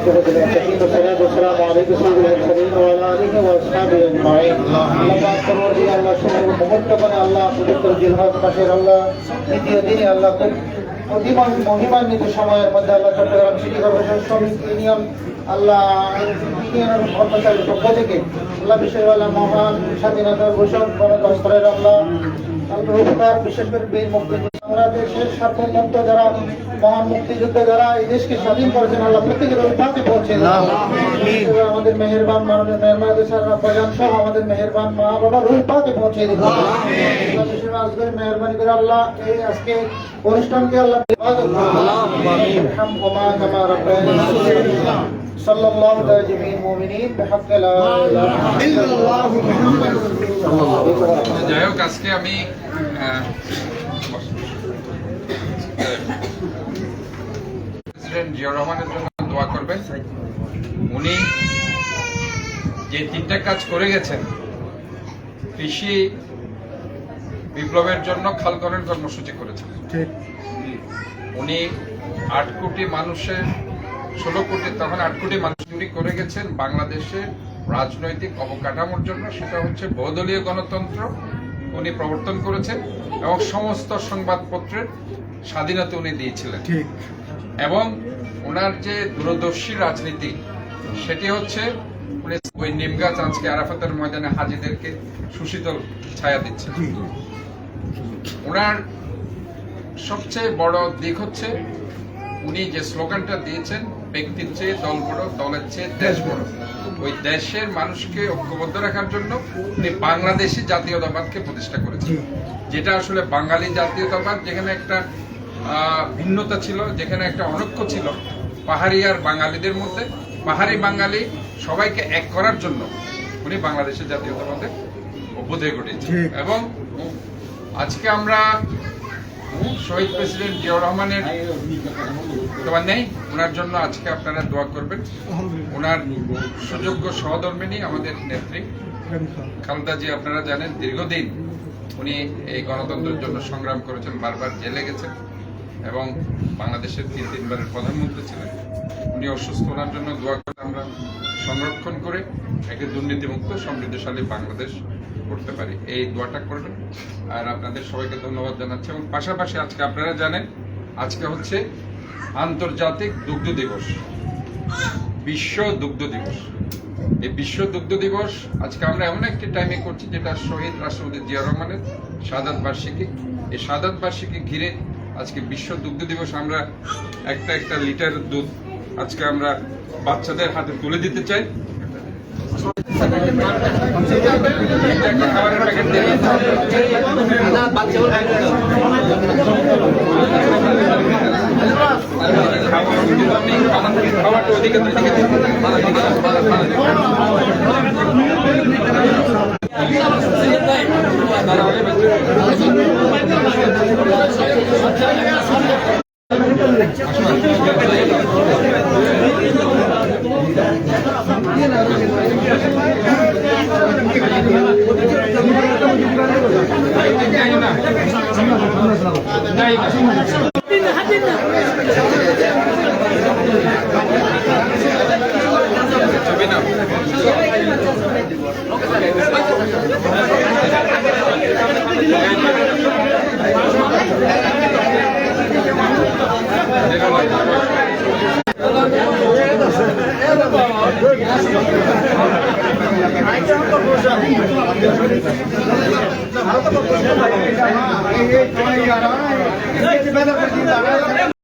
العالمين وعقبة المتقين والصلاة والسلام على رسول المرسلين وعلى آله وأصحابه أجمعين اللهم أكبر ورضي الله شكر مهتبنا الله পবিত্র জিলহজ মাসের আল্লাহ দ্বিতীয় দিনে আল্লাহ খুব অতিমান মহিমান্বিত সময়ের মধ্যে আল্লাহ চট্টগ্রাম সিটি কর্পোরেশন শ্রমিক ইউনিয়ন আল্লাহ ইউনিয়নের কর্মচারীর পক্ষ থেকে আল্লাহ বিশেষ আল্লাহ মহান স্বাধীনতার ঘোষক গণতন্ত্রের আল্লাহ আল্লাহ বিশেষ করে বীর মুক্তিযোদ্ধা আমরা দেশের সার্বভৌমত্ব যারা মহান মুক্তিযুদ্ধে যারা এই দেশকে স্বাধীন করেছেন আল্লাহ প্রত্যেকের অভিভাবকে পৌঁছে আমাদের মেহেরবান মাননীয় মেহরবান দেশের প্রধান সহ আমাদের মেহেরবান মা বাবার অভিভাবকে পৌঁছে আজকের মেহরবানি করে আল্লাহ এই আজকে অনুষ্ঠানকে আল্লাহ করুন। হামহুমা কামা রাব্বায়ানি সগীরা। সাল্লাল্লাহু আলা জামিল মুমিনিন বিহাক্ক লা ইলাহা ইল্লাল্লাহ মুহাম্মাদুর যাই হোক আজকে আমি আহ, প্রেসিডেন্ট জিয়া রহমানের জন্য দোয়া করবেন। উনি যে তিনটা কাজ করে গেছেন কৃষি বিপ্লবের জন্য খালকরণ কর্মসূচি করেছেন। উনি আট কোটি মানুষের ষোলো কোটি তখন আট কোটি মানুষ উনি করে গেছেন বাংলাদেশের রাজনৈতিক অবকাঠামোর জন্য সেটা হচ্ছে বহুদলীয় গণতন্ত্র উনি প্রবর্তন করেছেন এবং সমস্ত সংবাদপত্রের স্বাধীনতা উনি দিয়েছিলেন। এবং ওনার যে দূরদর্শী রাজনীতি সেটি হচ্ছে উনি ওই নিম গাছ আজকে আরাফাতের ময়দানে হাজিদেরকে সুশীতল ছায়া দিচ্ছে ওনার সবচেয়ে বড় দিক হচ্ছে উনি যে স্লোগানটা দিয়েছেন ব্যক্তির চেয়ে দল বড় দলের চেয়ে দেশ বড়। ওই দেশের মানুষকে ঐক্যবদ্ধ রাখার জন্য উনি বাংলাদেশি জাতীয়তাবাদকে প্রতিষ্ঠা করেছেন। যেটা আসলে বাঙালি জাতীয়তাবাদ যেখানে একটা ভিন্নতা ছিল যেখানে একটা অনৈক্য ছিল পাহাড়ি আর বাঙালিদের মধ্যে। পাহাড়ি বাঙালি সবাইকে এক করার জন্য উনি বাংলাদেশের জাতীয়তাবাদে অভ্যুদয় ঘটেছে এবং আজকে আমরা শহীদ প্রেসিডেন্ট জিয়াউর রহমানের তোমার নেই। ওনার জন্য আজকে আপনারা দোয়া করবেন। ওনার সুযোগ্য সহধর্মিনী আমাদের নেত্রী খালেদা জি আপনারা জানেন দীর্ঘদিন উনি এই গণতন্ত্রের জন্য সংগ্রাম করেছেন বারবার জেলে গেছেন। এবং বাংলাদেশের তিন তিনবারের প্রধানমন্ত্রী ছিলেন। উনি অসুস্থ ওনার জন্য দোয়া করে আমরা সংরক্ষণ করে একটি দুর্নীতিমুক্ত, সমৃদ্ধশালী বাংলাদেশ করতে পারি। এই দোয়াটা করবেন। আর আপনাদের সবাইকে ধন্যবাদ জানাচ্ছি। এবং পাশাপাশি আজকে আপনারা জানেন, আজকে হচ্ছে আন্তর্জাতিক দুগ্ধ দিবস। বিশ্ব দুগ্ধ দিবস। এই বিশ্ব দুগ্ধ দিবস, আজকে আমরা এমন একটি টাইমে করছি যেটা শহীদ রাষ্ট্রপতি জিয়া রহমানের সাদাত বার্ষিকী। এই সাদাত বার্ষিকী ঘিরে আজকে বিশ্ব দুগ্ধ দিবস, আমরা একটা একটা লিটার দুধ আজকে আমরা বাচ্চাদের হাতে তুলে দিতে চাই। ওদিকে ওদিকে যাই না ভারত